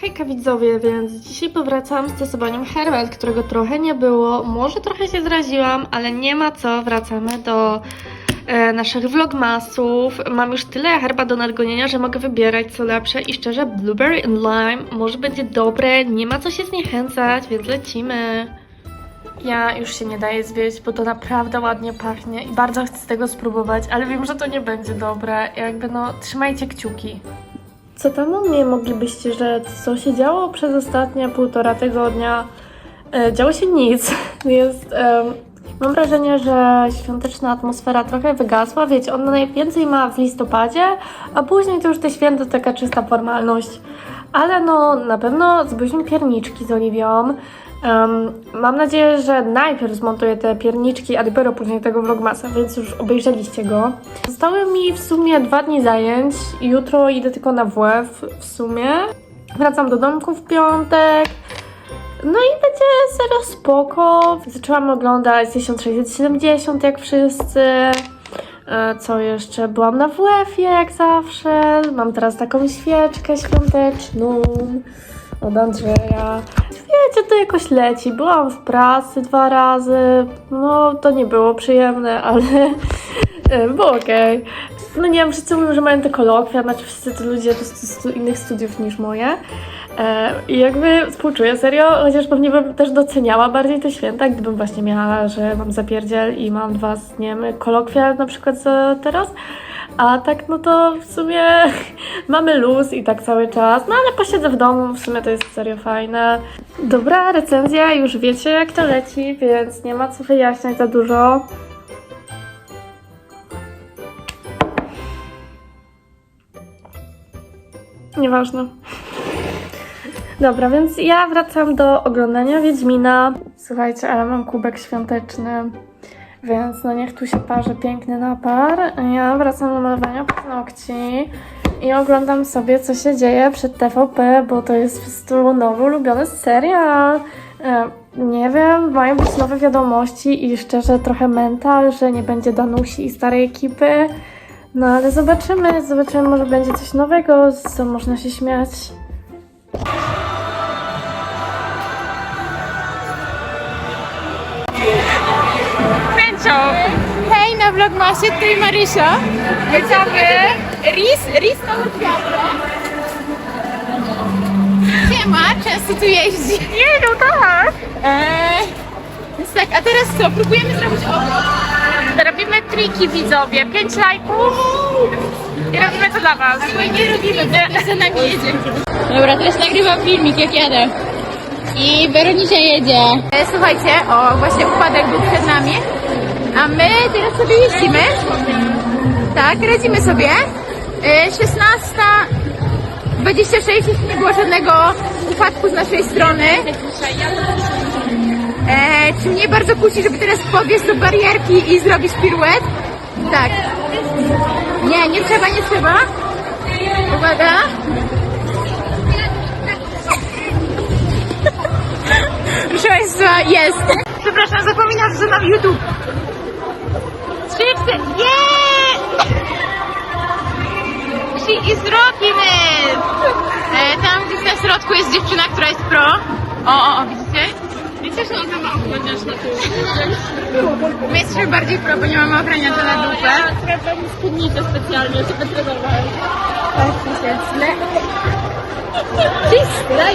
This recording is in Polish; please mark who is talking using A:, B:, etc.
A: Hejka widzowie, więc dzisiaj powracam z testowaniem herbat, którego trochę nie było. Może trochę się zraziłam, ale nie ma co, wracamy do e, naszych vlogmasów. Mam już tyle herbat do nadgonienia, że mogę wybierać co lepsze i szczerze blueberry and lime może będzie dobre, nie ma co się zniechęcać, więc lecimy. Ja już się nie daję zwieść, bo to naprawdę ładnie pachnie i bardzo chcę tego spróbować, ale wiem, że to nie będzie dobre. Jakby no, trzymajcie kciuki. Co tam u mnie moglibyście rzec? Co się działo przez ostatnie półtora tygodnia? E, działo się nic. Jest. em, mam wrażenie, że świąteczna atmosfera trochę wygasła. Wiecie, ona najwięcej ma w listopadzie, a później to już te święta to taka czysta formalność. Ale no, na pewno zbyśmy pierniczki z Oliwią. Em, mam nadzieję, że najpierw zmontuję te pierniczki, a dopiero później tego vlogmasa, więc już obejrzeliście go. Zostały mi w sumie dwa dni zajęć. Jutro idę tylko na WF w sumie. Wracam do domku w piątek. No i będzie serio spoko. Zaczęłam oglądać 1670 jak wszyscy. E, Co jeszcze? Byłam na WF-ie jak zawsze. Mam teraz taką świeczkę świąteczną od Andrzeja. To jakoś leci. Byłam w pracy dwa razy. No, to nie było przyjemne, ale e, było okej. No nie wiem, wszyscy mówią, że mają te kolokwia, znaczy wszyscy to ludzie prostu z innych studiów niż moje. E, I jakby współczuję serio, chociaż pewnie bym też doceniała bardziej te święta, gdybym właśnie miała, że mam zapierdziel i mam dwa, z, nie wiem, kolokwia na przykład za teraz. A tak, no to w sumie mamy luz i tak cały czas. No ale posiedzę w domu, w sumie to jest serio fajne. Dobra, recenzja, już wiecie jak to leci, więc nie ma co wyjaśniać za dużo. Nieważne. Dobra, więc ja wracam do oglądania Wiedźmina. Słuchajcie, ale mam kubek świąteczny, więc no niech tu się parzy piękny napar. Ja wracam do malowania paznokci i oglądam sobie, co się dzieje przed TVP, bo to jest po prostu nowy ulubiony serial. E, Nie wiem, mają być nowe wiadomości i szczerze trochę mental, że nie będzie Danusi i starej ekipy. No ale zobaczymy, zobaczymy, może będzie coś nowego, co można się śmiać.
B: Vlogmasie, tutaj Marysia. Witamy. Ris, Ris na Lubawkę. Siema, często tu jeździ.
A: Nie, no tak!
B: Eee, więc tak, a teraz co? Próbujemy zrobić obrót.
A: Robimy triki widzowie, 5 lajków i robimy to dla was.
B: Albo nie robimy, bo ktoś za nami jedzie. Dobra, teraz nagrywam filmik, jak jadę. I Weronika jedzie. E, słuchajcie, o, właśnie upadek był przed nami. A my teraz sobie jeździmy. Tak, radzimy sobie. E, 16. 26, jeśli nie było żadnego upadku z naszej strony. E, czy mnie bardzo kusi, żeby teraz podbiec do barierki i zrobić piruet? Tak. Nie, nie trzeba, nie trzeba. Uwaga. Proszę Państwa, jest. Przepraszam, zapominasz, że mam YouTube. Cztery. Nie! She is rocking it! E, tam gdzieś na środku jest dziewczyna, która jest pro. O, o, o, widzicie? Wiecie, że ona ma ochroniarz na tył. My jesteśmy bardziej pro, bo nie mamy ochroniarza na dupę.
A: Zrobiłam spódnicę specjalnie, żeby trenować.
B: Tak, źle. Czyste